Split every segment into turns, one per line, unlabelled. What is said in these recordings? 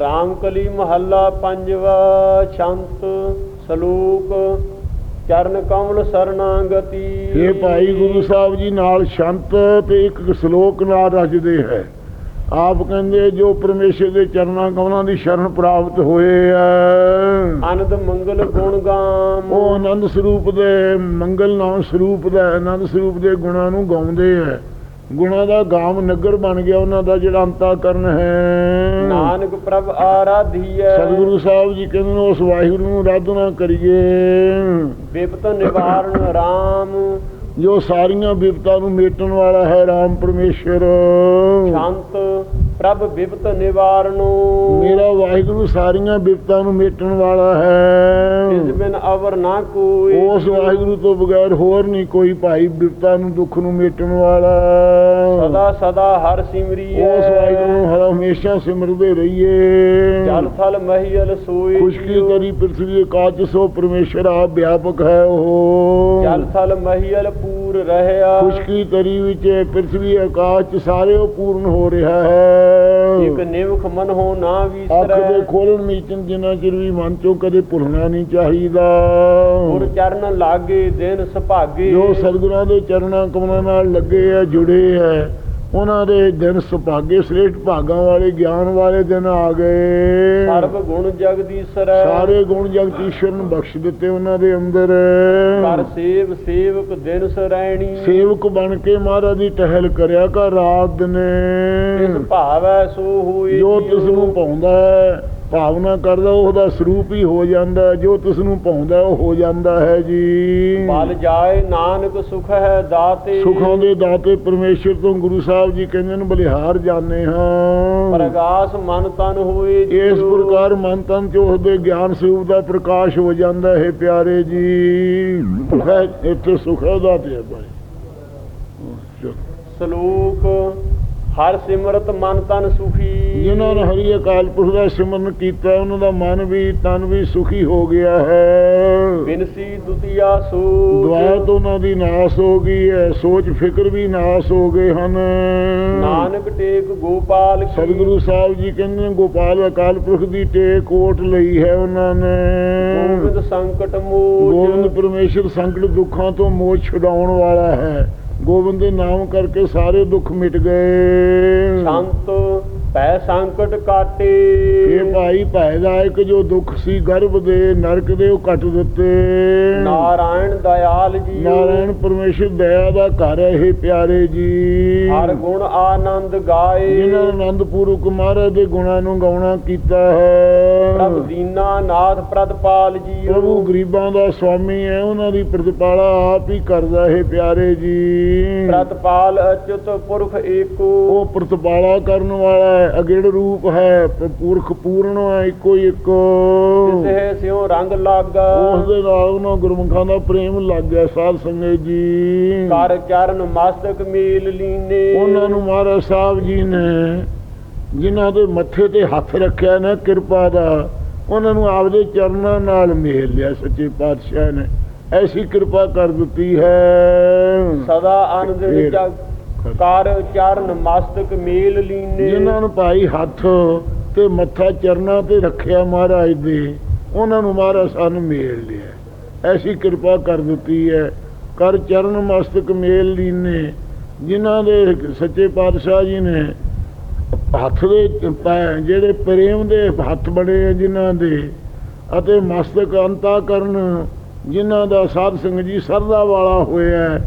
ਰਾਮਕਲੀ ਮਹੱਲਾ ਪੰਜਵਾ ਸ਼ੰਤ ਸਲੂਕ ਚਰਨ ਕਮਲ ਸਰਨਾਗਤੀ।
ਇਹ ਭਾਈ ਗੁਰੂ ਸਾਹਿਬ ਜੀ ਨਾਲ ਸ਼ੰਤ ਤੇ ਇੱਕ ਸ਼ਲੋਕ ਨਾਲ ਰਚਦੇ ਹੈ। ਆਪ ਕਹਿੰਦੇ ਜੋ ਪਰਮੇਸ਼ਰ ਦੇ ਚਰਨਾਂ ਕਮਲਾਂ ਦੀ ਸ਼ਰਨ ਪ੍ਰਾਪਤ ਹੋਏ ਆ।
ਆਨੰਦ ਮੰਗਲ ਗੁਣ ਗਾਮ।
ਉਹ ਆਨੰਦ ਸਰੂਪ ਦੇ ਮੰਗਲ ਨਾਮ ਸਰੂਪ ਦਾ ਆਨੰਦ ਸਰੂਪ ਦੇ ਗੁਣਾਂ ਨੂੰ ਗਾਉਂਦੇ ਹੈ ਗੁਣਾਂ ਦਾ ਗਾਮ ਨਗਰ ਬਣ ਗਿਆ ਉਹਨਾਂ ਦਾ ਜਿਹੜਾ ਅੰਤਾਕਰਨ ਹੈ।
ਨਾਨਕ ਪ੍ਰਭ ਆਰਾਧੀਐ।
ਸਤਿਗੁਰੂ ਸਾਹਿਬ ਜੀ ਕਹਿੰਦੇ ਨੇ ਉਸ ਵਾਹਿਗੁਰੂ ਨੂੰ ਆਰਾਧਨਾ ਕਰੀਏ।
ਵਿਪਤ ਨਿਵਾਰਨ ਰਾਮ।
ਜੋ ਸਾਰੀਆਂ ਵਿਪਤਾਂ ਨੂੰ ਮੇਟਣ ਵਾਲਾ ਹੈ ਰਾਮ ਪਰਮੇਸ਼ਰ।
ਸ਼ਾਂਤ ਪ੍ਰਭ ਵਿਪਤ ਨਿਵਾਰਨੋ।
ਮੇਰਾ ਵਾਹਿਗੁਰੂ ਸਾਰੀਆਂ ਵਿਪਤਾਂ ਨੂੰ ਮੇਟਣ ਵਾਲਾ
ਇਸ
ਹੈ
ਬਿਨ ਅਵਰ ਨਾ ਕੋਈ।
ਉਸ ਵਾਹਿਗੁਰੂ ਤੋਂ ਬਗੈਰ ਹੋਰ ਨਹੀਂ ਕੋਈ ਭਾਈ ਵਿਪਤਾ ਨੂੰ ਦੁੱਖ ਨੂੰ ਮੇਟਣ ਵਾਲਾ।
ਸਦਾ ਸਦਾ ਹਰ ਸਿਮਰੀਐ।
ਉਸ ਵਾਹਿਗੁਰੂ ਹਮੇਸ਼ਾ ਸਿਮਰਦੇ ਰਹੀਏ।
ਜਲ ਥਲ ਮਹੀਲ ਸੋਈ
ਖੁਸ਼ਕੀ ਕਰੀ ਪ੍ਰਿਥਵੀ ਆਕਾਸ਼ ਸੋ ਪਰਮੇਸ਼ਰ ਆਪ ਵਿਆਪਕ ਹੈ ਉਹ।
ਜਲ ਥਲ ਮਹੀਲ ਪੂਰ ਰਹਿਆ।
ਖੁਸ਼ਕੀ ਤਰੀ ਵਿੱਚ ਪ੍ਰਿਥਵੀ ਆਕਾਸ਼ ਸਾਰੇ ਉਹ ਪੂਰਨ ਹੋ ਰਿਹਾ ਹੈ।
ਇਕ ਨਿਵਖ ਮਨ ਹੋ ਨਾ
ਅੱਖ
ਵਿਸਰੈ
ਦੇ ਖੋਲਣ ਮੀਚਨ ਜਿੰਨਾ ਚਿਰ ਵੀ ਮਨ ਚੋਂ ਕਦੇ ਭੁੱਲਣਾ ਨਹੀਂ ਚਾਹੀਦਾ।
ਗੁਰ ਚਰਨ ਲਾਗੇ ਦਿਨ ਸੁਭਾਗੇ।
ਜੋ ਸਤਿਗੁਰਾਂ ਦੇ ਚਰਨਾਂ ਕਮਲਾਂ ਨਾਲ ਲੱਗੇ ਆ ਜੁੜੇ ਆ ਉਹਨਾਂ ਦੇ ਦਿਨ ਸੁਭਾਗੇ ਸ੍ਰੇਸ਼ਟ ਭਾਗਾਂ ਵਾਲੇ ਗਿਆਨ ਵਾਲੇ ਦਿਨ ਆ ਗਏ।
ਸਰਬ ਗੁਣ ਜਗਦੀਸ਼ਰੈ
ਸਾਰੇ ਗੁਣ ਜਗਤ ਈਸ਼ਵਰ ਨੂੰ ਬਖਸ਼ ਦਿੱਤੇ ਉਹਨਾਂ ਦੇ ਅੰਦਰ।
ਕਰ ਸੇਵ ਸੇਵਕ ਦਿਨ ਸਰੈਣੀ
ਸੇਵਕ ਬਣ ਕੇ ਮਹਾਰਾਜ ਦੀ ਟਹਿਲ ਕਰਿਆ ਕਰ ਰਾਤ ਦਿਨੇ।
ਇਸ ਭਾਵੈ ਸੋ ਹੋਈ
ਜੋ ਤਿਸ ਨੂੰ ਪਾਉਂਦਾ ਹੈ ਭਾਵਨਾ ਕਰਦਾ ਉਹਦਾ ਸਰੂਪ ਹੀ ਹੋ ਜਾਂਦਾ। ਜੋ ਤਿਸ ਨੂੰ ਪਾਉਂਦਾ ਉਹ ਹੋ ਜਾਂਦਾ ਹੈ ਜੀ
ਬਲ ਜਾਏ ਨਾਨਕ ਸੁਖ ਹੈ ਦਾਤੇ
ਸੁਖਾਂ ਦੇ ਦਾਤੇ ਪਰਮੇਸ਼ਰ ਤੋਂ ਗੁਰੂ ਸਾਹਿਬ ਜੀ ਕਹਿੰਦੇ ਨੇ ਬਲਿਹਾਰ ਜਾਣੇ ਹਾਂ
ਪ੍ਰਗਾਸ ਮਨ ਤਨ ਹੋਏ
ਇਸ। ਪ੍ਰਕਾਰ ਮਨ ਤਨ ਚ ਉਹਦੇ ਗਿਆਨ ਸਰੂਪ ਦਾ ਪ੍ਰਕਾਸ਼ ਹੋ ਜਾਂਦਾ ਹੈ ਪਿਆਰੇ ਜੀ ਇੱਥੇ ਸੁਖ ਹੈ ਦਾਤੇ ਹੈ ਭਾਈ।
ਸਲੋਕ ਹਰ ਸਿਮਰਤ ਮਨ ਤਨ ਸੁਖੀ।
ਜਿਨ੍ਹਾਂ ਨੇ ਹਰੀ ਅਕਾਲ ਪੁਰਖ ਦਾ ਸਿਮਰਨ ਕੀਤਾ ਉਹਨਾਂ ਦਾ ਮਨ ਵੀ ਤਨ ਵੀ ਸੁਖੀ ਹੋ ਗਿਆ ਹੈ।
ਬਿਨਸੀ ਦੁਤੀਆ ਸੋ।
ਦੁਆ ਤੋਂ ਉਹਨਾਂ ਦੀ ਨਾਸ ਹੋ ਗਈ ਹੈ ਸੋਚ ਫਿਕਰ ਵੀ ਨਾਸ ਹੋ ਗਏ ਹਨ।
ਨਾਨਕ ਟੇਕ ਗੋਪਾਲ
ਸਤਿਗੁਰੂ ਸਾਹਿਬ ਜੀ ਕਹਿੰਦੇ ਗੋਪਾਲ ਅਕਾਲ ਪੁਰਖ ਦੀ ਟੇਕ ਓਟ ਲਈ ਹੈ ਉਹਨਾਂ ਨੇ।
ਗੋਬਿੰਦ ਸੰਕਟ ਮੋਚ।
ਗੋਬਿੰਦ ਪਰਮੇਸ਼ਰ ਸੰਕਟ ਦੁੱਖਾਂ ਤੋਂ ਮੋਚ ਛੁਡਾਉਣ ਵਾਲਾ ਹੈ। ਗੋਬਿੰਦ ਦੇ ਨਾਮ ਕਰਕੇ ਸਾਰੇ ਦੁੱਖ ਮਿਟ ਗਏ।
ਸੰਤ ਪੈ ਸੰਕਟ ਕਾਟੇ।
ਇਹ ਭਾਈ ਭੈਦਾਇਕ ਜੋ ਦੁੱਖ ਸੀ ਗਰਭ ਦੇ ਨਰਕ ਦੇ ਉਹ ਕੱਟ ਦਿੱਤੇ।
ਨਾਰਾਇਣ ਦਇਆਲ ਜੀ।
ਨਾਰਾਇਣ ਪਰਮੇਸ਼ਰ ਦਇਆ ਦਾ ਘਰ ਹੈ ਇਹ ਪਿਆਰੇ ਜੀ।
ਹਰ ਗੁਣ ਆਨੰਦ ਗਾਏ।
ਜਿਨ੍ਹਾਂ ਆਨੰਦ ਪੂਰਵਕ ਮਹਾਰਾਜ ਦੇ ਗੁਣਾਂ ਨੂੰ ਗਾਉਣਾ ਕੀਤਾ ਹੈ।
ਪ੍ਰਭ ਦੀਨਾ ਨਾਥ ਪ੍ਰਤਪਾਲ ਜੀ।
ਪ੍ਰਭੂ ਗਰੀਬਾਂ ਦਾ ਸਵਾਮੀ ਹੈ ਉਹਨਾਂ ਦੀ ਪ੍ਰਤਪਾਲਾ ਆਪ ਹੀ ਕਰਦਾ ਹੈ ਪਿਆਰੇ ਜੀ।
ਪ੍ਰਤਪਾਲ ਅਚੁਤ ਪੁਰਖ ਏਕੋ।
ਉਹ ਪ੍ਰਤਪਾਲਾ ਕਰਨ ਵਾਲਾ ਹੈ ਅਗਿੜ ਰੂਪ ਹੈ ਪੁਰਖ ਪੂਰਨ ਹੈ ਇੱਕੋ ਇੱਕ।
ਤਿਸਹਿ ਸਿਉ ਰੰਗ ਲਾਗਾ।
ਉਸ ਦੇ ਨਾਲ ਉਹਨਾਂ ਗੁਰਮੁਖਾਂ ਦਾ ਪ੍ਰੇਮ ਲੱਗ ਗਿਆ ਸਾਧ ਸੰਗਤ ਜੀ।
ਕਰ ਚਰਨ ਮਸਤਕ ਮੇਲ ਲੀਨੇ।
ਉਹਨਾਂ ਨੂੰ ਮਹਾਰਾਜ ਸਾਹਿਬ ਜੀ ਨੇ ਜਿਨ੍ਹਾਂ ਦੇ ਮੱਥੇ ਤੇ ਹੱਥ ਰੱਖਿਆ ਨਾ ਕਿਰਪਾ ਦਾ ਉਹਨਾਂ ਨੂੰ ਆਪਦੇ ਚਰਨਾਂ ਨਾਲ ਮੇਲ ਲਿਆ ਸੱਚੇ ਪਾਤਸ਼ਾਹ ਨੇ। ਐਸੀ ਕਿਰਪਾ ਕਰ ਦਿੱਤੀ ਹੈ।
ਸਦਾ ਆਨੰਦ। ਜਗ ਕਰ ਚਰਨ ਮਸਤਕ ਮੇਲ ਲੀਨੇ।
ਜਿਨ੍ਹਾਂ ਨੂੰ ਭਾਈ ਹੱਥ ਤੇ ਮੱਥਾ ਚਰਨਾਂ ਤੇ ਰੱਖਿਆ ਮਹਾਰਾਜ ਦੇ, ਉਹਨਾਂ ਨੂੰ ਮਹਾਰਾਜ ਸਾਨੂੰ ਮੇਲ ਲਿਆ। ਐਸੀ ਕਿਰਪਾ ਕਰ ਦਿੱਤੀ ਹੈ। ਕਰ ਚਰਨ ਮਸਤਕ ਮੇਲ ਲੀਨੇ। ਜਿਨ੍ਹਾਂ ਦੇ ਸੱਚੇ ਪਾਤਸ਼ਾਹ ਜੀ ਨੇ ਹੱਥ ਦੇ ਜਿਹੜੇ ਪ੍ਰੇਮ ਦੇ ਹੱਥ ਬਣੇ ਆ ਜਿਨ੍ਹਾਂ ਦੇ, ਅਤੇ ਮਸਤਕ ਅੰਤਾ ਕਰਨ ਜਿਨ੍ਹਾਂ ਦਾ ਸਾਧ ਸੰਗਤ ਜੀ ਸਰਦਾ ਵਾਲਾ ਹੋਇਆ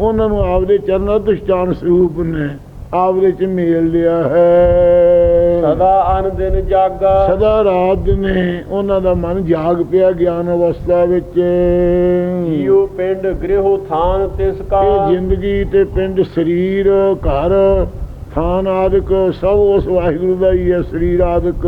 ਉਹਨਾਂ ਨੂੰ ਆਪਦੇ ਚਰਨ ਅਧਿਸ਼ਟਾਨ ਸਰੂਪ ਨੇ ਆਪਦੇ ਚ ਮੇਲ ਲਿਆ ਹੈ।
ਸਦਾ ਆਨੰਦ ਜਾਗਾ।
ਸਦਾ ਰਾਤ ਨੇ ਉਹਨਾਂ ਦਾ ਮਨ ਜਾਗ ਪਿਆ ਗਿਆਨ ਅਵਸਥਾ ਵਿੱਚ।
ਜੀਉ ਪਿੰਡ ਗ੍ਰਹਿ ਥਾਨ ਤਿਸ ਕਾ
ਇਹ ਜ਼ਿੰਦਗੀ ਤੇ ਪਿੰਡ ਸਰੀਰ ਘਰ ਥਾਨ ਆਦਿਕ ਸਭ ਉਸ ਵਾਹਿਗੁਰੂ ਦਾ ਹੀ ਹੈ ਸਰੀਰ ਆਦਿਕ।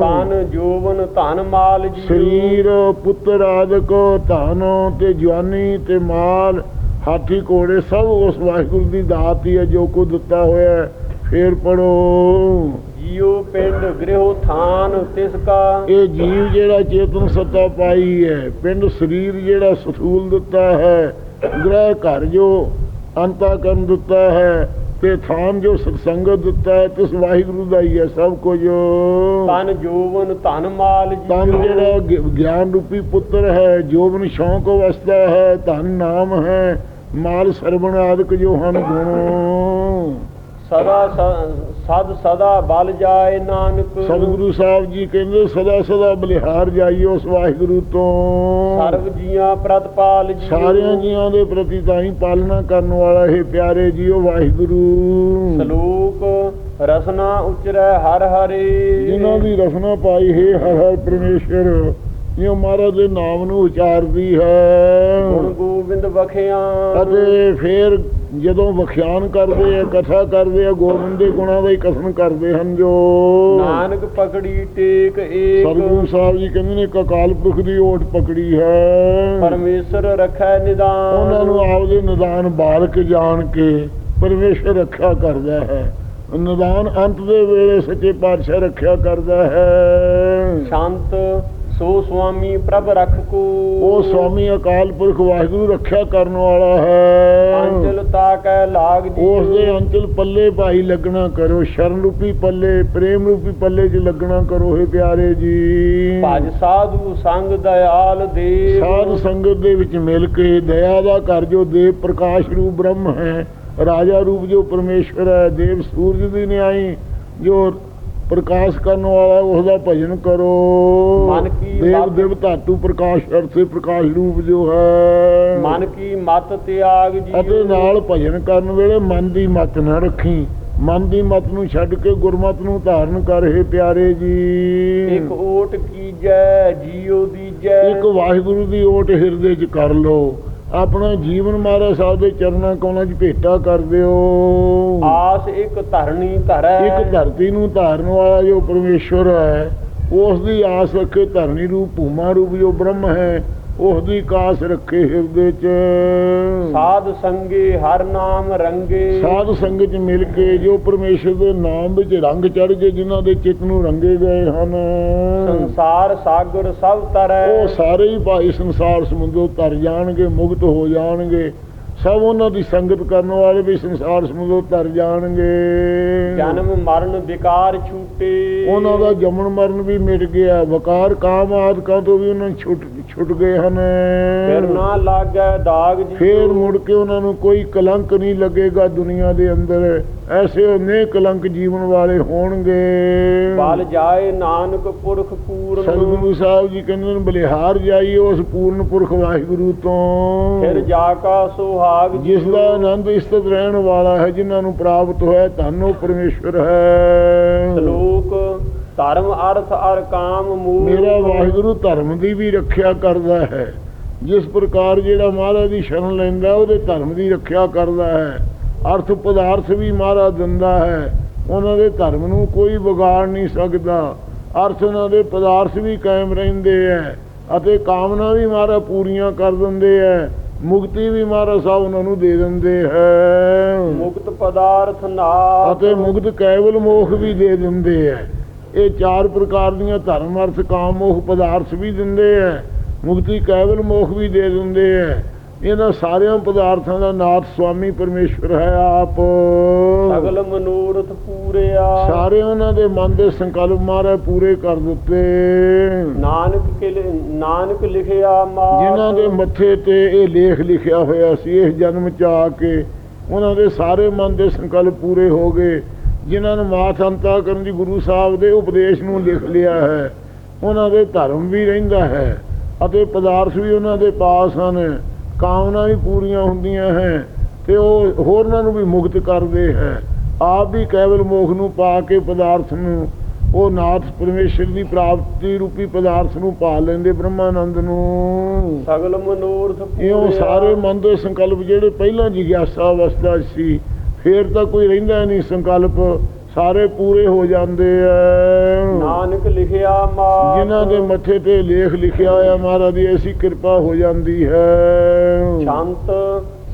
ਤਨ ਜੋਵਨ ਧਨ ਮਾਲ ਜੀ
ਸਰੀਰ ਪੁੱਤਰ ਆਦਿਕ ਧਨ ਤੇ ਜਵਾਨੀ ਤੇ ਮਾਲ ਹਾਥੀ ਘੋੜੇ ਸਭ ਉਸ ਵਾਹਿਗੁਰੂ ਦੀ ਦਾਤ ਹੀ ਹੈ ਜੋ ਕੋ ਦਿੱਤਾ ਹੋਇਆ ਹੈ। ਫੇਰ ਪੜੋ
ਜੀਉ ਪਿੰਡ ਗ੍ਰਹਿ ਥਾਨ ਤਿਸ ਕਾ।
ਇਹ ਜੀਵ ਜਿਹੜਾ ਚੇਤਨ ਸੱਤਾ ਪਾਈ ਹੈ ਪਿੰਡ ਸਰੀਰ ਜਿਹੜਾ ਸਥੂਲ ਦਿੱਤਾ ਹੈ ਗ੍ਰਹਿ ਘਰ ਜੋ ਅੰਤਾ ਕਰਨ ਦਿੱਤਾ ਹੈ। ਤੇ ਥਾਨ ਜੋ ਸਤਸੰਗਤ ਦਿੱਤਾ ਹੈ ਤਿਸ ਵਾਹਿਗੁਰੂ ਦਾ ਹੀ ਹੈ ਸਭ ਕੁਝ।
ਤਨ ਜੋਵਨ ਧਨ ਮਾਲ
ਤਨ
ਜੀਓ
ਜਿਹੜਾ ਗਿਆਨ ਰੂਪੀ ਪੁੱਤਰ ਹੈ ਜੋਬਨ ਸ਼ੌਂਕ ਅਵਸਥਾ ਹੈ ਧਨ ਨਾਮ ਹੈ ਮਾਲ ਸਰਵਣ ਆਦਿਕ ਜੋ ਹਨ ਗੁਣ।
ਸਦਾ ਸਦ ਸਦਾ ਬਲ ਜਾਏ ਨਾਨਕ।
ਸਤਿਗੁਰੂ ਸਾਹਿਬ ਜੀ ਕਹਿੰਦੇ ਸਦਾ ਸਦਾ ਬਲਿਹਾਰ ਜਾਈਏ ਉਸ ਵਾਹਿਗੁਰੂ ਤੋਂ।
ਸਰਬ ਜੀਆਂ ਪ੍ਰਤਪਾਲ ਜੀ
ਸਾਰਿਆਂ ਜੀਆਂ ਦੇ ਪ੍ਰਤੀ ਤਾਂ ਹੀ ਪਾਲਣਾ ਕਰਨ ਵਾਲਾ ਇਹ ਪਿਆਰੇ ਜੀਓ ਵਾਹਿਗੁਰੂ।
ਸਲੋਕ ਰਸਨਾ ਉਚਰੈ ਹਰ ਹਰੇ।
ਜਿਨ੍ਹਾਂ ਦੀ ਰਸਨਾ ਪਾਈ ਹੈ ਹਰ ਹਰ ਪਰਮੇਸ਼ਰ ਜਿਉ ਮਹਾਰਾਜ ਦੇ ਨਾਮ ਨੂੰ ਉਚਾਰਦੀ
ਗੁਣ
ਹੈ
ਗੋਬਿੰਦ ਬਖਿਆ
ਅਤੇ ਫਿਰ ਜਦੋਂ ਵਖਿਆਨ ਕਰਦੇ ਆ ਕਥਾ ਕਰਦੇ ਆ ਗੋਬਿੰਦ ਦੇ ਗੁਣਾਂ ਦਾ ਹੀ ਕਥਨ ਕਰਦੇ ਹਨ ਜੋ।
ਨਾਨਕ ਪਕੜੀ ਟੇਕ ਏਕ।
ਸਤਿਗੁਰੂ ਸਾਹਿਬ ਜੀ ਕਹਿੰਦੇ ਨੇ ਇੱਕ ਅਕਾਲ ਪੁਰਖ ਦੀ ਓਟ ਪਕੜੀ ਹੈ।
ਪਰਮੇਸ਼ਰ ਰਖੈ ਨਿਦਾਨ।
ਉਹਨਾਂ ਨੂੰ ਆਪਦੇ ਨਿਦਾਨ ਬਾਲਕ ਜਾਣ ਕੇ ਪਰਮੇਸ਼ਰ ਰੱਖਿਆ ਕਰਦਾ ਹੈ। ਨਿਦਾਨ ਅੰਤ ਦੇ ਵੇਲੇ ਸੱਚੇ ਪਾਤਸ਼ਾਹ ਰੱਖਿਆ ਕਰਦਾ ਹੈ।
ਸ਼ਾਂਤ ਸੋ ਸੁਆਮੀ ਪ੍ਰਭ ਰਖ ਕੋ।
ਉਹ ਸਵਾਮੀ ਅਕਾਲ ਪੁਰਖ ਵਾਹਿਗੁਰੂ ਰੱਖਿਆ ਕਰਨ ਵਾਲਾ ਹੈ।
ਅੰਚਲ ਤਾਕੈ ਲਾਗ ਜੀ
ਉਸ ਦੇ ਅੰਚਲ ਪੱਲੇ ਭਾਈ ਲੱਗਣਾ ਕਰੋ ਸ਼ਰਨ ਰੂਪੀ ਪੱਲੇ ਪ੍ਰੇਮ ਰੂਪੀ ਪੱਲੇ 'ਚ ਲੱਗਣਾ ਕਰੋ हे ਪਿਆਰੇ ਜੀ।
ਭਜ ਸਾਧੂ ਸੰਗ ਦਇਆਲ ਦੇਵ।
ਸਾਧ ਸੰਗਤ ਦੇ ਵਿੱਚ ਮਿਲ ਕੇ ਦਇਆ ਦਾ ਕਰ ਜੋ ਦੇਵ ਪ੍ਰਕਾਸ਼ ਰੂਪ ਬ੍ਰਹਮ ਹੈ ਰਾਜਾ ਰੂਪ ਜੋ ਪਰਮੇਸ਼ਵਰ ਹੈ ਦੇਵ ਸੂਰਜ ਦੀ ਨਿਆਈ ਜੋ ਪ੍ਰਕਾਸ਼ ਕਰਨ ਵਾਲਾ ਉਸ ਦਾ ਭਜਨ ਕਰੋ।
ਮਨ ਕੀ
ਦੇਵ ਦੇਵ ਧਾਤੂ ਪ੍ਰਕਾਸ਼ ਅਰਥੇ ਪ੍ਰਕਾਸ਼ ਰੂਪ ਜੋ ਹੈ।
ਮਨ ਕੀ ਮਤ ਤਿਆਗ ਜੀ
ਅਤੇ ਨਾਲ ਭਜਨ ਕਰਨ ਵੇਲੇ ਮਨ ਦੀ ਮਤ ਨਾ ਰੱਖੀ। ਮਨ ਦੀ ਮਤ ਨੂੰ ਛੱਡ ਕੇ ਗੁਰਮਤ ਨੂੰ ਧਾਰਨ ਕਰ हे ਪਿਆਰੇ ਜੀ।
ਇੱਕ ਓਟ ਕੀਜੈ ਜੀਉ ਦੀਜੈ।
ਇੱਕ ਵਾਹਿਗੁਰੂ ਦੀ ਓਟ ਹਿਰਦੇ 'ਚ ਕਰ ਲਓ। ਆਪਣਾ ਜੀਵਨ ਮਹਾਰਾਜ ਸਾਹਿਬ ਦੇ ਚਰਨਾਂ ਕੋਲਾਂ 'ਚ ਭੇਟਾ ਕਰ ਦਿਓ।
ਆਸ ਇੱਕ ਧਰਣੀ ਧਰੈ।
ਇੱਕ ਧਰਤੀ ਨੂੰ ਧਾਰਨ ਵਾਲਾ ਜੋ ਪਰਮੇਸ਼ਵਰ ਹੈ ਉਸ ਦੀ ਆਸ ਰੱਖੇ ਧਰਨੀ ਰੂਪ ਭੂਮਾ ਰੂਪ ਜੋ ਬ੍ਰਹਮ ਹੈ। ਉਸ ਦੀ ਕਾਸ ਰੱਖੇ ਹਿਰਦੇ 'ਚ।
ਸਾਧ ਸੰਗੇ ਹਰ ਨਾਮ ਰੰਗੇ।
ਸਾਧ ਸੰਗਤ 'ਚ ਮਿਲ ਕੇ ਜੋ ਪਰਮੇਸ਼ਰ ਦੇ ਨਾਮ ਵਿੱਚ ਰੰਗ ਚੜ ਗਏ ਜਿਨ੍ਹਾਂ ਦੇ ਚਿੱਤ ਨੂੰ ਰੰਗੇ ਗਏ ਹਨ।
ਸੰਸਾਰ ਸਾਗਰ ਸਭ ਤਰੈ।
ਉਹ ਸਾਰੇ ਹੀ ਭਾਈ ਸੰਸਾਰ ਸਮੁੰਦਰੋਂ ਤਰ ਜਾਣਗੇ ਮੁਕਤ ਹੋ ਜਾਣਗੇ। ਸਭ ਉਹਨਾਂ ਦੀ ਸੰਗਤ ਕਰਨ ਵਾਲੇ ਵੀ ਸੰਸਾਰ ਸਮੁੰਦਰੋਂ ਤਰ ਜਾਣਗੇ।
ਜਨਮ ਮਰਨ ਵਿਕਾਰ ਛੂਟੇ।
ਉਹਨਾਂ ਦਾ ਜਮਨ ਮਰਨ ਵੀ ਮਿਟ ਗਿਆ। ਵਕਾਰ ਕਾਮ ਆਦਿਕਾਂ ਤੋਂ ਵੀ ਉਹਨਾਂ ਛੁੱਟ ਛੁੱਟ ਗਏ ਹਨ।
ਫਿਰ ਨਾ ਲਾਗੈ ਦਾਗ ਜੀ।
ਫੇਰ ਮੁੜ ਕੇ ਉਹਨਾਂ ਨੂੰ ਕੋਈ ਕਲੰਕ ਨਹੀਂ ਲੱਗੇਗਾ ਦੁਨੀਆ ਦੇ ਅੰਦਰ। ਐਸੇ ਉਹਨੇ ਕਲੰਕ ਜੀਵਨ ਵਾਲੇ ਹੋਣਗੇ।
ਬਲ ਜਾਏ ਨਾਨਕ ਪੁਰਖ ਪੂਰਨ।
ਸਤਿਗੁਰੂ ਸਾਹਿਬ ਜੀ ਕਹਿੰਦੇ ਨੇ ਬਲਿਹਾਰ ਜਾਈਏ ਉਸ ਪੂਰਨ ਪੁਰਖ ਵਾਹਿਗੁਰੂ ਤੋਂ।
ਫਿਰ ਜਾ ਕਾ ਸੁਹਾਗ
ਜਿਸ ਦਾ ਆਨੰਦ ਇਸਤਤ ਰਹਿਣ ਵਾਲਾ ਹੈ ਜਿਨ੍ਹਾਂ ਨੂੰ ਪ੍ਰਾਪਤ ਹੋਇਆ ਧੰਨੋ ਪਰਮੇਸ਼ਵਰ ਹੈ।
ਸ਼ਲੋਕ ਧਰਮ ਅਰਥ ਅਰ ਕਾਮ ਮੂਲ
ਮੇਰਾ ਵਾਹਿਗੁਰੂ ਧਰਮ ਦੀ ਵੀ ਰੱਖਿਆ ਕਰਦਾ ਹੈ। ਜਿਸ ਪ੍ਰਕਾਰ ਜਿਹੜਾ ਮਹਾਰਾਜ ਦੀ ਸ਼ਰਨ ਲੈਂਦਾ ਉਹਦੇ ਧਰਮ ਦੀ ਰੱਖਿਆ ਕਰਦਾ ਹੈ। ਅਰਥ ਪਦਾਰਥ ਵੀ ਮਹਾਰਾਜ ਦਿੰਦਾ ਹੈ। ਉਹਨਾਂ ਦੇ ਧਰਮ ਨੂੰ ਕੋਈ ਵਿਗਾੜ ਨਹੀਂ ਸਕਦਾ। ਅਰਥ ਉਹਨਾਂ ਦੇ ਪਦਾਰਥ ਵੀ ਕਾਇਮ ਰਹਿੰਦੇ ਹੈ ਅਤੇ ਕਾਮਨਾ ਵੀ ਮਹਾਰਾਜ ਪੂਰੀਆਂ ਕਰ ਦਿੰਦੇ ਹੈ। ਮੁਕਤੀ ਵੀ ਮਹਾਰਾਜ ਸਾਹਿਬ ਉਹਨਾਂ ਨੂੰ ਦੇ ਦਿੰਦੇ ਹੈ।
ਮੁਕਤ ਪਦਾਰਥ ਨਾਥ
ਅਤੇ ਮੁਕਤ ਕੇਵਲ ਮੋਖ ਵੀ ਦੇ ਦਿੰਦੇ ਐ ਇਹ ਚਾਰ ਪ੍ਰਕਾਰ ਦੀਆਂ ਧਰਮ ਅਰਥ ਕਾਮ ਮੋਖ ਪਦਾਰਥ ਵੀ ਦਿੰਦੇ ਐ ਮੁਕਤੀ ਕੇਵਲ ਮੋਖ ਵੀ ਦੇ ਦਿੰਦੇ ਐ। ਇਹਨਾਂ ਸਾਰਿਆਂ ਪਦਾਰਥਾਂ ਦਾ ਨਾਥ ਸੁਆਮੀ ਪਰਮੇਸ਼ਵਰ ਹੈ ਆਪ।
ਸਗਲ ਮਨੋਰਥ ਪੂਰਿਆ
ਸਾਰੇ ਉਹਨਾਂ ਦੇ ਮਨ ਦੇ ਸੰਕਲਪ ਮਾਰੇ ਪੂਰੇ ਕਰ ਦਿੱਤੇ।
ਨਾਨਕ ਕੇ ਲਿ- ਨਾਨਕ ਲਿਖਿਆ ਮਾਤ।
ਜਿਨ੍ਹਾਂ ਦੇ ਮੱਥੇ ਤੇ ਇਹ ਲੇਖ ਲਿਖਿਆ ਹੋਇਆ ਸੀ ਇਸ ਜਨਮ ਚ ਆ ਕੇ ਉਹਨਾਂ ਦੇ ਸਾਰੇ ਮਨ ਦੇ ਸੰਕਲਪ ਪੂਰੇ ਹੋ ਗਏ। ਜਿਨ੍ਹਾਂ ਨੂੰ ਮਾਥ ਅੰਤਾ ਕਰਨ ਦੀ ਗੁਰੂ ਸਾਹਿਬ ਦੇ ਉਪਦੇਸ਼ ਨੂੰ ਲਿਖ ਲਿਆ ਹੈ ਉਹਨਾਂ ਦੇ ਧਰਮ ਵੀ ਰਹਿੰਦਾ ਹੈ ਅਤੇ ਪਦਾਰਥ ਵੀ ਉਹਨਾਂ ਦੇ ਪਾਸ ਹਨ ਕਾਮਨਾ ਵੀ ਪੂਰੀਆਂ ਹੁੰਦੀਆਂ ਹੈ ਤੇ ਉਹ ਹੋਰਨਾਂ ਨੂੰ ਵੀ ਮੁਕਤ ਕਰਦੇ ਹੈ। ਆਪ ਵੀ ਕੇਵਲ ਮੋਖ ਨੂੰ ਪਾ ਕੇ ਪਦਾਰਥ ਨੂੰ ਉਹ ਨਾਥ ਪਰਮੇਸ਼ਰ ਦੀ ਪ੍ਰਾਪਤੀ ਰੂਪੀ ਪਦਾਰਥ ਨੂੰ ਪਾ ਲੈਂਦੇ ਬ੍ਰਹਮਾਨੰਦ ਨੂੰ।
ਸਗਲ ਮਨੋਰਥ
ਇਉਂ
ਪੂਰਿਆ।
ਸਾਰੇ ਮਨ ਦੇ ਸੰਕਲਪ ਜਿਹੜੇ ਪਹਿਲਾਂ ਜਿਗਿਆਸਾ ਅਵਸਥਾ ਸੀ ਫੇਰ ਤਾਂ ਕੋਈ ਰਹਿੰਦਾ ਨਹੀਂ ਸੰਕਲਪ ਸਾਰੇ ਪੂਰੇ ਹੋ ਜਾਂਦੇ ਐ।
ਨਾਨਕ ਲਿਖਿਆ ਮਾਤ।
ਜਿਨ੍ਹਾਂ ਦੇ ਮੱਥੇ ਤੇ ਲੇਖ ਲਿਖਿਆ ਹੋਇਆ ਮਹਾਰਾਜ ਦੀ ਐਸੀ ਕਿਰਪਾ ਹੋ ਜਾਂਦੀ ਹੈ।
ਸ਼ਾਂਤ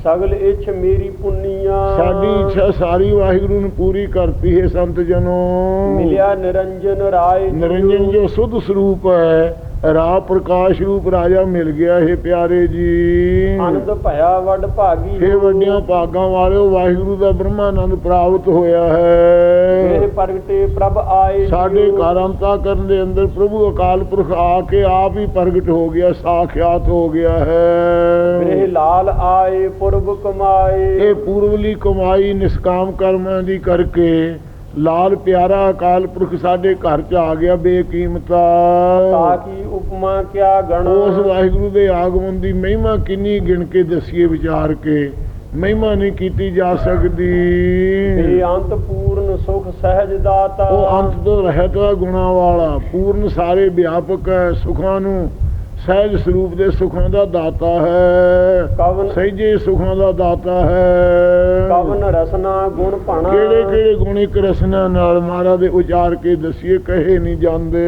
ਸਗਲ ਇੱਛ ਮੇਰੀ ਪੁੰਨੀਆ।
ਸਾਡੀ ਇੱਛਾ ਸਾਰੀ ਵਾਹਿਗੁਰੂ ਨੇ ਪੂਰੀ ਕਰਤੀ ਹੈ ਸੰਤ ਜਨੋ।
ਮਿਲਿਆ ਨਿਰੰਜਨ ਰਾਏ।
ਨਿਰੰਜਨ ਜੋ ਸੁਧ ਸਰੂਪ ਹੈ ਰਾਹ ਪ੍ਰਕਾਸ਼ ਰੂਪ ਰਾਜਾ ਮਿਲ ਗਿਆ ਇਹ ਪਿਆਰੇ ਜੀ।
ਅਨੰਦ ਭਇਆ ਵੱਡ ਭਾਗੀ
ਇਹ ਵੱਡੀਆਂ ਭਾਗਾਂ ਵਾਲਿਓ ਵਾਹਿਗੁਰੂ ਦਾ ਬ੍ਰਹਮਾਨੰਦ ਪ੍ਰਾਪਤ ਹੋਇਆ ਹੈ।
ਪ੍ਰਗਟੇ ਪ੍ਰਭ ਆਏ
ਸਾਡੇ ਅੰਤਾ ਕਰਨ ਦੇ ਅੰਦਰ ਪ੍ਰਭੂ ਅਕਾਲ ਪੁਰਖ ਆ ਕੇ ਆਪ ਹੀ ਪ੍ਰਗਟ ਹੋ ਗਿਆ ਸਾਖਿਆਤ ਹੋ ਗਿਆ ਹੈ।
ਲਾਲ ਆਏ ਪੁਰਬ ਕਮਾਏ।
ਇਹ ਪੂਰਵਲੀ ਕਮਾਈ ਨਿਸਕਾਮ ਕਰਮਾਂ ਦੀ ਕਰਕੇ ਲਾਲ ਪਿਆਰਾ ਅਕਾਲ ਪੁਰਖ ਸਾਡੇ ਘਰ ਚ ਆ ਗਿਆ ਬੇਕੀਮਤਾ।
ਤਾਕੀ ਉਪਮਾ ਕਿਆ ਗਣ?
ਉਸ ਵਾਹਿਗੁਰੂ ਦੇ ਆਗਮਨ ਦੀ ਮਹਿਮਾ ਕਿੰਨੀ ਗਿਣ ਕੇ ਦਸੀਏ ਵਿਚਾਰ ਕੇ। ਮਹਿਮਾ ਨਹੀਂ ਕੀਤੀ ਜਾ ਸਕਦੀ।
ਬੇਅੰਤ ਪੂਰਨ ਸੁਖ ਸਹਿਜ ਦਾਤਾ।
ਉਹ ਅੰਤ ਤੋਂ ਰਹਿਤ ਗੁਣਾ ਵਾਲਾ। ਪੂਰਨ ਸਾਰੇ ਵਿਆਪਕ ਹੈ ਸੁਖਾਂ ਨੂੰ। ਸਹਿਜ ਸਰੂਪ ਦੇ ਸੁਖਾਂ ਦਾ ਦਾਤਾ ਹੈ।
ਕਵਨ
ਸਹਿਜੇ ਸੁਖਾਂ ਦਾ ਦਾਤਾ ਹੈ।
ਕਵਨ ਰਸਨਾ ਗੁਣ ਭਣਾ।
ਕਿਹੜੇ ਕਿਹੜੇ ਗੁਣ ਇੱਕ ਰਸਨਾ ਨਾਲ ਮਹਾਰਾਜ ਦੇ ਉਚਾਰ ਕੇ ਦਸੀਏ ਕਹੇ ਨਹੀਂ ਜਾਂਦੇ।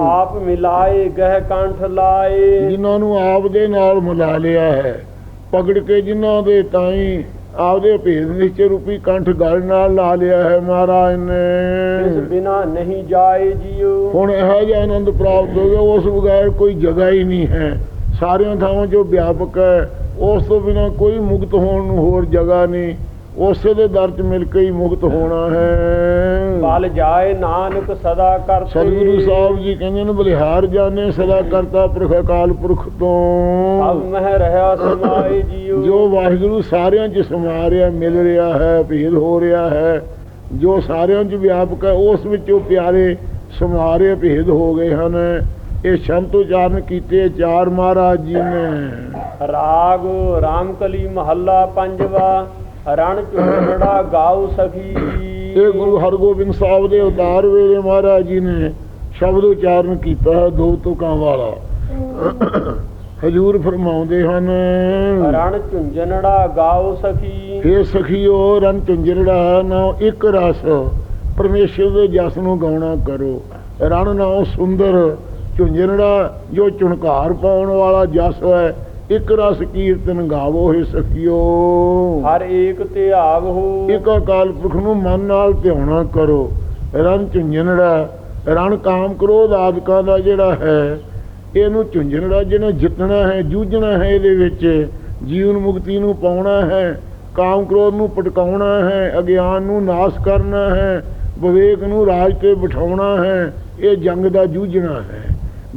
ਆਪ ਮਿਲਾਏ ਗਹਿ ਕੰਠ ਲਾਏ।
ਜਿਨ੍ਹਾਂ ਨੂੰ ਆਪ ਦੇ ਨਾਲ ਮਿਲਾ ਲਿਆ ਹੈ ਪਕੜ ਕੇ ਜਿਨ੍ਹਾਂ ਦੇ ਤਾਈ ਆਪਦੇ ਭੇਦ ਨਿਸ਼ਚੈ ਰੂਪੀ ਕੰਠ ਗਲ ਨਾਲ ਲਾ ਲਿਆ ਹੈ ਮਹਾਰਾਜ
ਇਸ
ਨੇ
ਬਿਨਾ ਨਹੀਂ ਜਾਏ ਜੀਉ।
ਹੁਣ ਇਹੋ ਜਿਹਾ ਆਨੰਦ ਪ੍ਰਾਪਤ ਹੋ ਗਿਆ ਉਸ ਬਗੈਰ ਕੋਈ ਜਗ੍ਹਾ ਹੀ ਨਹੀਂ ਹੈ। ਸਾਰੀਆਂ ਥਾਵਾਂ 'ਚੋਂ ਵਿਆਪਕ ਹੈ ਉਸ ਤੋਂ ਬਿਨਾ ਕੋਈ ਮੁਕਤ ਹੋਣ ਨੂੰ ਹੋਰ ਜਗ੍ਹਾ ਨਹੀਂ। ਉਸੇ ਦੇ ਦਰ 'ਚ ਮਿਲ ਕੇ ਹੀ ਮੁਕਤ ਹੋਣਾ ਹੈ।
ਬਲ ਜਾਏ ਨਾਨਕ ਸਦਾ ਕਰਤੇ
ਸਤਿਗੁਰੂ ਸਾਹਿਬ ਜੀ ਕਹਿੰਦੇ ਨੇ ਬਲਿਹਾਰ ਜਾਣੇ ਸਦਾ ਕਰਤਾ ਪੁਰਖ ਅਕਾਲ ਪੁਰਖ
ਸਭ
ਤੋਂ
ਮਹਿ ਰਹਾ ਸਮਾਏ ਜੀਉ।
ਜੋ ਵਾਹਿਗੁਰੂ ਸਾਰਿਆਂ 'ਚ ਸਮਾ ਰਿਹਾ ਮਿਲ ਰਿਹਾ ਹੈ ਭੇਦ ਹੋ ਰਿਹਾ ਹੈ ਜੋ ਸਾਰਿਆਂ 'ਚ ਵਿਆਪਕ ਹੈ ਉਸ ਵਿੱਚ ਉਹ ਪਿਆਰੇ ਸਮਾ ਰਹੇ ਭੇਦ ਹੋ ਗਏ ਹਨ। ਇਹ ਸ਼ਬਦ ਉਚਾਰਨ ਕੀਤੇ ਚਾਰ ਮਹਾਰਾਜ ਜੀ ਨੇ।
ਰਾਗ ਰਾਮਕਲੀ ਮਹੱਲਾ ਪੰਜਵਾ। ਰਣ ਝੁੰਡੜਾ ਗਾਉ ਸਖੀ।
ਇਹ ਗੁਰੂ ਹਰਗੋਬਿੰਦ ਸਾਹਿਬ ਦੇ ਉਤਾਰ ਵੇਲੇ ਮਹਾਰਾਜ ਜੀ ਨੇ ਸ਼ਬਦ ਉਚਾਰਨ ਕੀਤਾ ਹੈ ਦੋ ਤੁਕਾਂ ਵਾਲਾ। ਹਜੂਰ ਫਰਮਾਉਂਦੇ ਹਨ
ਰਣ ਝੁੰਝਣੜਾ ਗਾਉ ਸਖੀ।
ਇਹ ਸਖੀਓ ਰਨ ਝੁੰਝਰੜਾ ਨਾ ਇੱਕ ਰਸ। ਪਰਮੇਸ਼ਰ ਦੇ ਜਸ ਨੂੰ ਗਾਉਣਾ ਕਰੋ। ਰਣ ਨਾਉ ਸੁੰਦਰ ਝੁੰਝਰੜਾ ਜੋ ਝੁਣਕਾਰ ਪਾਉਣ ਵਾਲਾ ਜਸ ਹੈ ਇੱਕ ਰਸ ਕੀਰਤਨ ਗਾਵੋ ਹੈ ਸਖੀਓ।
ਹਰ ਏਕ ਤੇ ਆਵਹੋ
ਇੱਕ ਅਕਾਲ ਪੁਰਖ ਨੂੰ ਮਨ ਨਾਲ ਧਿਆਉਣਾ ਕਰੋ। ਰਣ ਝੁੰਝਣੜਾ ਰਣ ਕਾਮ ਕ੍ਰੋਧ ਆਦਿਕਾਂ ਦਾ ਜਿਹੜਾ ਹੈ ਇਹਨੂੰ ਝੁੰਝਣੜਾ ਜਿਹਨੇ ਜਿੱਤਣਾ ਹੈ ਜੂਝਣਾ ਹੈ ਇਹਦੇ ਵਿੱਚ ਜੀਵਨ ਮੁਕਤੀ ਨੂੰ ਪਾਉਣਾ ਹੈ ਕਾਮ ਕ੍ਰੋਧ ਨੂੰ ਪਟਕਾਉਣਾ ਹੈ ਅਗਿਆਨ ਨੂੰ ਨਾਸ਼ ਕਰਨਾ ਹੈ ਵਿਵੇਕ ਨੂੰ ਰਾਜ ਤੇ ਬਿਠਾਉਣਾ ਹੈ ਇਹ ਜੰਗ ਦਾ ਜੂਝਣਾ ਹੈ।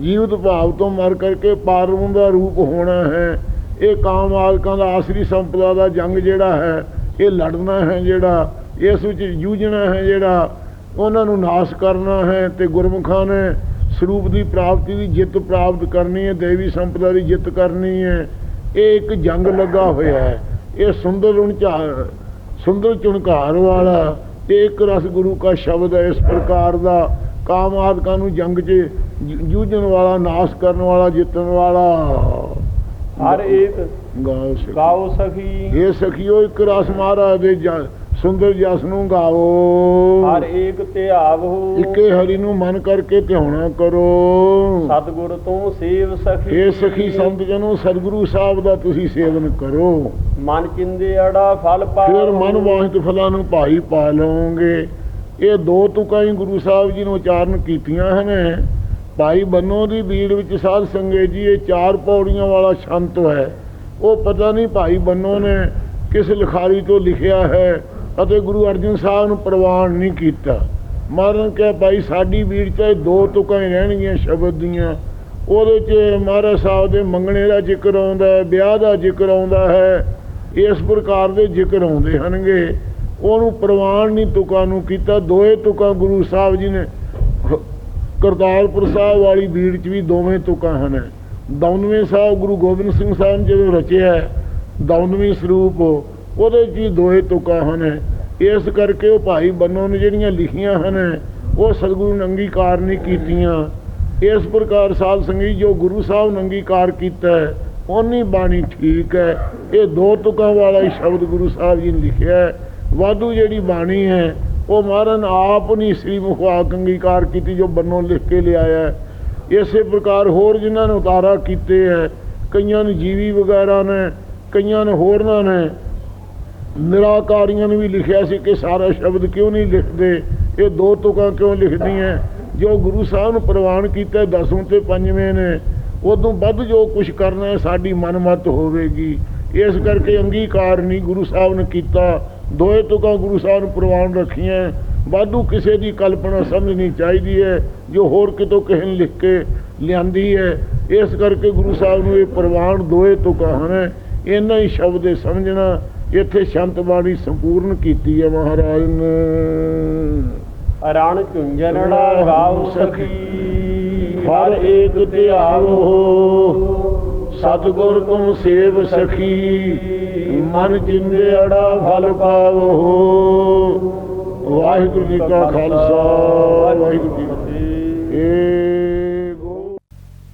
ਜੀਵਤ ਭਾਵ ਤੋਂ ਮਰ ਕਰਕੇ ਪਾਰਵਨ ਦਾ ਰੂਪ ਹੋਣਾ ਹੈ। ਇਹ ਕਾਮ ਆਦਿਕਾਂ ਦਾ ਆਸਰੀ ਸੰਪਦਾ ਦਾ ਜੰਗ ਜਿਹੜਾ ਹੈ, ਇਹ ਲੜਨਾ ਹੈ ਜਿਹੜਾ, ਇਸ ਵਿੱਚ ਜੂਝਣਾ ਹੈ ਜਿਹੜਾ, ਉਹਨਾਂ ਨੂੰ ਨਾਸ਼ ਕਰਨਾ ਹੈ ਤੇ ਗੁਰਮੁਖਾਂ ਨੇ ਸਰੂਪ ਦੀ ਪ੍ਰਾਪਤੀ ਦੀ ਜਿੱਤ ਪ੍ਰਾਪਤ ਕਰਨੀ ਹੈ, ਦੇਵੀ ਸੰਪਦਾ ਦੀ ਜਿੱਤ ਕਰਨੀ ਹੈ। ਇਹ ਇੱਕ ਜੰਗ ਲੱਗਾ ਹੋਇਆ ਹੈ। ਇਹ ਸੁੰਦਰ ਉਣਝਾਰ ਸੁੰਦਰ ਚੁਣਕਾਰ ਵਾਲਾ, ਇਹ ਇੱਕ ਰਸ ਗੁਰੂ ਕਾ ਸ਼ਬਦ ਹੈ। ਇਸ ਪ੍ਰਕਾਰ ਦਾ ਕਾਮ ਆਦਿਕਾਂ ਨੂੰ ਜੰਗ 'ਚ ਜੂਝਣ ਵਾਲਾ ਨਾਸ਼ ਕਰਨ ਵਾਲਾ ਜਿੱਤਣ ਵਾਲਾ।
ਹਰ ਏਕ
ਗਾਓ ਸਿੱਖ।
ਗਾਉ ਸਖੀ।
ਇਹ ਸਖੀਓ ਇੱਕ ਰਸ ਮਹਾਰਾਜ ਦੇ ਜ- ਸੁੰਦਰ ਜਸ ਨੂੰ ਗਾਵੋ
ਹਰ ਏਕ ਤੇ ਆਵਹੋ
ਇੱਕੇ ਹਰੀ ਨੂੰ ਮਨ ਕਰਕੇ ਧਿਆਉਣਾ ਕਰੋ।
ਸਤਿਗੁਰ ਤੂੰ ਸੇਵ ਸਖੀ।
ਇਹ ਸਖੀ ਸੰਤ ਜਨੋ ਸਤਿਗੁਰੂ ਸਾਹਿਬ ਦਾ ਤੁਸੀਂ ਸੇਵਨ ਕਰੋ।
ਮਨ ਚਿੰਦੇ ਅੜਾ ਫਲ ਪਾ
ਫਿਰ ਮਨ ਵਾਹਿਤ ਫਲਾਂ ਨੂੰ ਭਾਈ ਪਾ ਲਓਗੇ। ਇਹ ਦੋ ਤੁਕਾਂ ਹੀ ਗੁਰੂ ਸਾਹਿਬ ਜੀ ਨੇ ਉਚਾਰਨ ਕੀਤੀਆਂ ਹਨ। ਭਾਈ ਬੰਨੋ ਦੀ ਬੀੜ ਵਿੱਚ ਸਾਧ ਸੰਗਤ ਜੀ, ਇਹ ਚਾਰ ਪੌੜੀਆਂ ਵਾਲਾ ਸ਼ੰਤ ਹੈ। ਉਹ ਪਤਾ ਨਹੀਂ ਭਾਈ ਬੰਨੋ ਨੇ ਕਿਸ ਲਿਖਾਰੀ ਤੋਂ ਲਿਖਿਆ ਹੈ ਅਤੇ ਗੁਰੂ ਅਰਜਨ ਸਾਹਿਬ ਨੂੰ ਪ੍ਰਵਾਨ ਨਹੀਂ ਕੀਤਾ। ਮਹਾਰਾਜ ਕਹੇ, ਭਾਈ ਸਾਡੀ ਬੀੜ 'ਚ ਇਹ ਦੋ ਤੁਕਾਂ ਹੀ ਰਹਿਣਗੀਆਂ ਸ਼ਬਦ ਦੀਆਂ। ਉਹਦੇ 'ਚ ਮਹਾਰਾਜ ਸਾਹਿਬ ਦੇ ਮੰਗਣੇ ਦਾ ਜ਼ਿਕਰ ਆਉਂਦਾ ਹੈ, ਵਿਆਹ ਦਾ ਜ਼ਿਕਰ ਆਉਂਦਾ ਹੈ, ਇਸ ਪ੍ਰਕਾਰ ਦੇ ਜ਼ਿਕਰ ਆਉਂਦੇ ਹਨਗੇ ਉਹਨੂੰ ਪ੍ਰਵਾਨ ਨਹੀਂ ਤੁਕਾਂ ਨੂੰ ਕੀਤਾ। ਦੋਏ ਤੁਕਾਂ ਗੁਰੂ ਸਾਹਿਬ ਜੀ ਨੇ ਕਰਤਾਰਪੁਰ ਸਾਹਿਬ ਵਾਲੀ ਬੀੜ 'ਚ ਵੀ ਦੋਵੇਂ ਤੁਕਾਂ ਹਨ। ਦੌਨਵੇਂ ਸਾਹਿਬ ਗੁਰੂ ਗੋਬਿੰਦ ਸਿੰਘ ਸਾਹਿਬ ਨੇ ਜਦੋਂ ਰਚਿਆ ਦੌਨਵੇਂ ਸਰੂਪ, ਉਹਦੇ 'ਚ ਵੀ ਦੋਏ ਤੁਕਾਂ ਹਨ। ਇਸ ਕਰਕੇ ਉਹ ਭਾਈ ਬੰਨੋ ਨੇ ਜਿਹੜੀਆਂ ਲਿਖੀਆਂ ਹਨ, ਉਹ ਸਤਿਗੁਰੂ ਨੇ ਅੰਗੀਕਾਰ ਨਹੀਂ ਕੀਤੀਆਂ। ਇਸ ਪ੍ਰਕਾਰ ਸਾਧ ਸੰਗਤ ਜੋ ਗੁਰੂ ਸਾਹਿਬ ਨੇ ਅੰਗੀਕਾਰ ਕੀਤਾ ਉਹਨੀ ਬਾਣੀ ਠੀਕ ਹੈ। ਇਹ ਦੋ ਤੁਕਾਂ ਵਾਲਾ ਹੀ ਸ਼ਬਦ ਗੁਰੂ ਸਾਹਿਬ ਜੀ ਨੇ ਲਿਖਿਆ ਹੈ। ਵਾਧੂ ਜਿਹੜੀ ਬਾਣੀ ਹੈ, ਉਹ ਮਹਾਰਾਜ ਆਪ ਨਹੀਂ ਸ੍ਰੀ ਮੁਖਵਾਕ ਅੰਗੀਕਾਰ ਕੀਤੀ ਜੋ ਬੰਨੋਂ ਲਿਖ ਕੇ ਲਿਆਇਆ ਇਸੇ ਪ੍ਰਕਾਰ ਹੋਰ ਜਿਨ੍ਹਾਂ ਨੇ ਉਤਾਰਾ ਕੀਤੇ ਹੈ, ਕਈਆਂ ਨੇ ਜੀਵੀ ਵਗੈਰਾ ਨੇ, ਕਈਆਂ ਨੇ ਹੋਰਨਾਂ ਨੇ, ਨਿਰਾਕਾਰੀਆਂ ਨੇ ਵੀ ਲਿਖਿਆ ਸੀ ਕਿ ਸਾਰਾ ਸ਼ਬਦ ਕਿਉਂ ਨਹੀਂ ਲਿਖਦੇ, ਇਹ ਦੋ ਤੁਕਾਂ ਕਿਉਂ ਲਿਖਦੀਆਂ ਜੋ ਗੁਰੂ ਸਾਹਿਬ ਨੂੰ ਪ੍ਰਵਾਨ ਕੀਤਾ ਦਸਵੇਂ ਤੇ ਪੰਜਵੇਂ ਨੇ, ਉਦੋਂ ਵੱਧ ਜੋ ਕੁਝ ਕਰਨਾ ਸਾਡੀ ਮਨਮਤ ਹੋਵੇਗੀ। ਇਸ ਕਰਕੇ ਅੰਗੀਕਾਰ ਨਹੀਂ ਗੁਰੂ ਸਾਹਿਬ ਨੇ ਕੀਤਾ। ਦੋਏ ਤੁਕਾਂ ਗੁਰੂ ਸਾਹਿਬ ਨੂੰ ਪ੍ਰਵਾਨ ਰੱਖੀਆਂ ਵਾਧੂ ਕਿਸੇ ਦੀ ਕਲਪਨਾ ਸਮਝਣੀ ਚਾਹੀਦੀ ਹੈ, ਜੋ ਹੋਰ ਕਿਤੋਂ ਕਿਸੇ ਲਿਖ ਕੇ ਲਿਆਂਦੀ ਹੈ। ਇਸ ਕਰਕੇ ਗੁਰੂ ਸਾਹਿਬ ਨੂੰ ਇਹ ਪ੍ਰਵਾਨ ਦੋਏ ਤੁਕਾਂ ਹਨ। ਇਹਨਾਂ ਹੀ ਸ਼ਬਦ ਇਹ ਸਮਝਣਾ ਇੱਥੇ ਸ਼ੰਤ ਬਾਣੀ ਸੰਪੂਰਨ ਕੀਤੀ ਹੈ ਮਹਾਰਾਜ ਨੇ।
ਰਣ ਝੁੰਝਨੜਾ ਗਾਉ ਸਖੀ,
ਹਰ ਏਕ ਧਿਆਵੋ ਸਤਿਗੁਰ ਤੁਮ ਸੇਵ ਸਖੀ ਮਨ ਅੜਾ ਫਲ ਪਾਵੋ। ਵਾਹਿਗੁਰੂ ਜੀ ਕਾ ਖਾਲਸਾ ਵਾਹਿਗੁਰੂ ਜੀ ਕੀ ਫਤਿਹ।